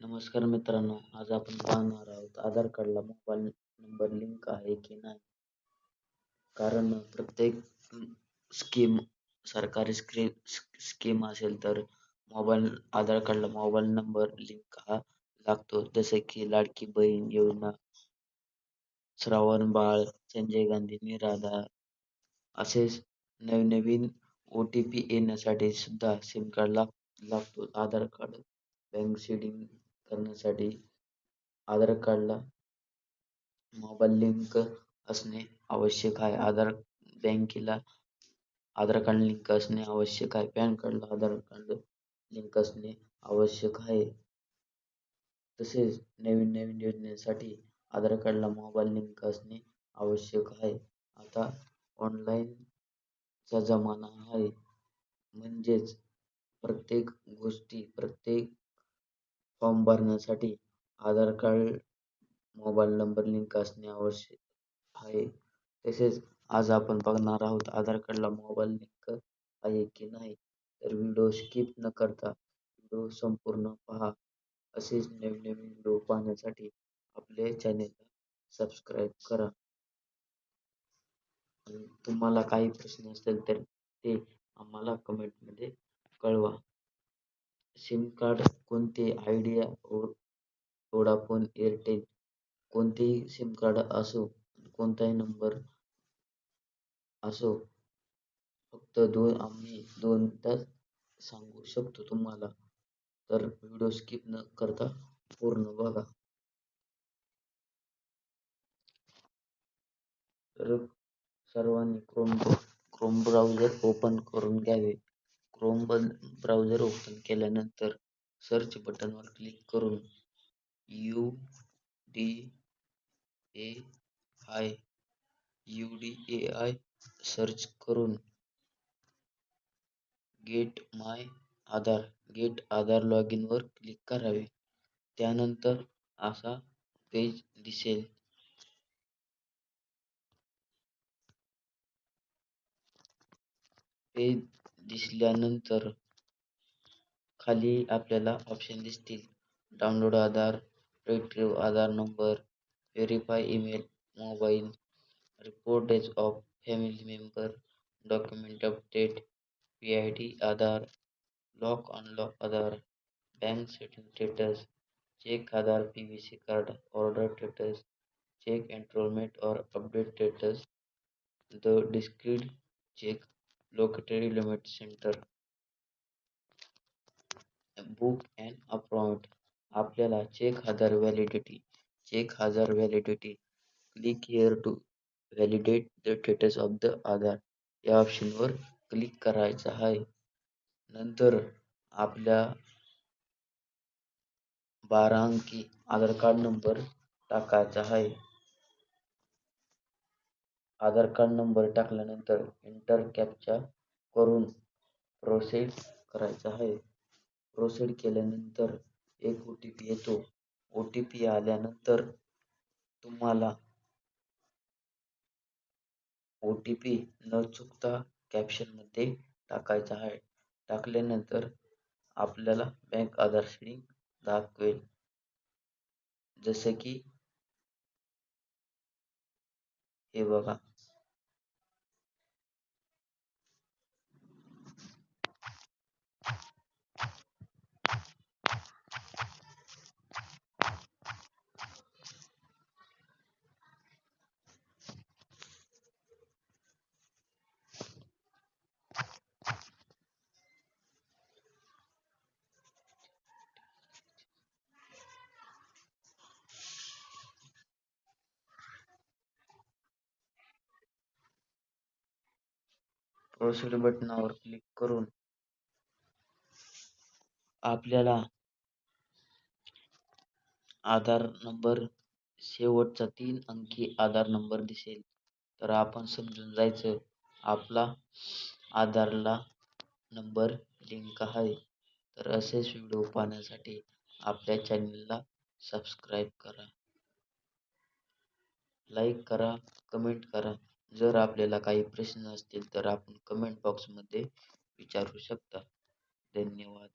नमस्कार मित्रांनो आज आपण पाहणार आहोत आधार कार्डला मोबाईल नंबर लिंक आहे की नाही? कारण प्रत्येक स्कीम सरकारी स्क्रीम स्कीम असेल तर मोबाईल आधार कार्डला मोबाईल नंबर लिंक हा लागतो. जसे की लाडकी बहीण योजना श्रावण बाळ संजय गांधी निराधार असेच नवनवीन ओ टी पी येण्यासाठी सुद्धा सिम कार्ड लाग लागतो. आधार कार्ड बँक सिडिंग करण्यासाठी आधार कार्डला मोबाईल लिंक असणे आवश्यक आहे. आधार बँकेला आधार कार्ड लिंक असणे आवश्यक आहे. पॅन कार्डला आधार कार्ड लिंक असणे आवश्यक आहे. तसेच नवीन नवीन योजनेसाठी आधार कार्डला मोबाईल लिंक असणे आवश्यक आहे. आता ऑनलाईनचा जमाना आहे. म्हणजेच प्रत्येक गोष्टी प्रत्येक फॉर्म भरण्यासाठी Aadhaar card mobile number link असणे आवश्यक आहे. तसेच आज आपण बघणार आहोत आधार कार्डला मोबाईल लिंक आहे की नाही तर व्हिडिओ स्किप न करता व्हिडिओ संपूर्ण पहा. असेच नवीन नवीन व्हिडिओ पाहण्यासाठी आपल्या चॅनेलला सबस्क्राईब करा. तुम्हाला काही प्रश्न असतील तर ते आम्हाला कमेंटमध्ये कळवा. सिम कार्ड कोणते आयडिया वोडाफोन एअरटेल कोणतेही सिम कार्ड असो कोणताही नंबर असो फक्त दोन आम्ही दोनदाच सांगू शकतो तुम्हाला. तर व्हिडिओ स्किप न करता पूर्ण बघा. तर सर्वांनी क्रोम क्रोम ब्राउझर ओपन करून घ्यावे. क्रोम ब्राउझर ओपन केल्यानंतर सर्च बटनवर क्लिक करून U D A I U D A I search करून get my Aadhaar get Aadhaar log इनवर click करावे. त्यानंतर असा पेज दिसेल. पेज दिसल्यानंतर खाली आपल्याला ऑप्शन दिसतील. Download Aadhaar retrieve Aadhaar number verify email mobile report age of family member document update P I D Aadhaar lock unlock Aadhaar bank setting status check Aadhaar P V C card order status check enrolment और update status the discreet check located limit centre. Book and appoint. आपल्याला check Aadhaar validity check Aadhaar validity click here to validate the status of the Aadhaar. या ऑप्शनवर click करायचं आहे. नंतर आपल्या बारा अंकी आधार कार्ड नंबर टाकायचा आहे. आधार कार्ड नंबर टाकल्यानंतर एंटर कॅप्चा करून प्रोसेड करायचा आहे. प्रोसेड केल्यानंतर एक ओ टी पी येतो. ओ टी पी आल्यानंतर तुम्हाला ओ टी पी न चुकता कॅप्शनमध्ये टाकायचा आहे. टाकल्यानंतर आपल्याला बँक आधार सेडिंग दाखवेल. जसे की हे बघा. प्रोसेस बटनावर क्लिक करून आपल्याला आधार नंबर शेवटचा तीन अंकी आधार नंबर दिसेल. तर आपण समजून जायचं आपला आधारला नंबर लिंक आहे. तर असेच व्हिडिओ पाहण्यासाठी आपल्या चॅनलला सबस्क्राईब करा. लाईक करा कमेंट करा. जर आपल्याला काही प्रश्न असतील तर आपण कमेंट बॉक्समध्ये विचारू शकता. धन्यवाद.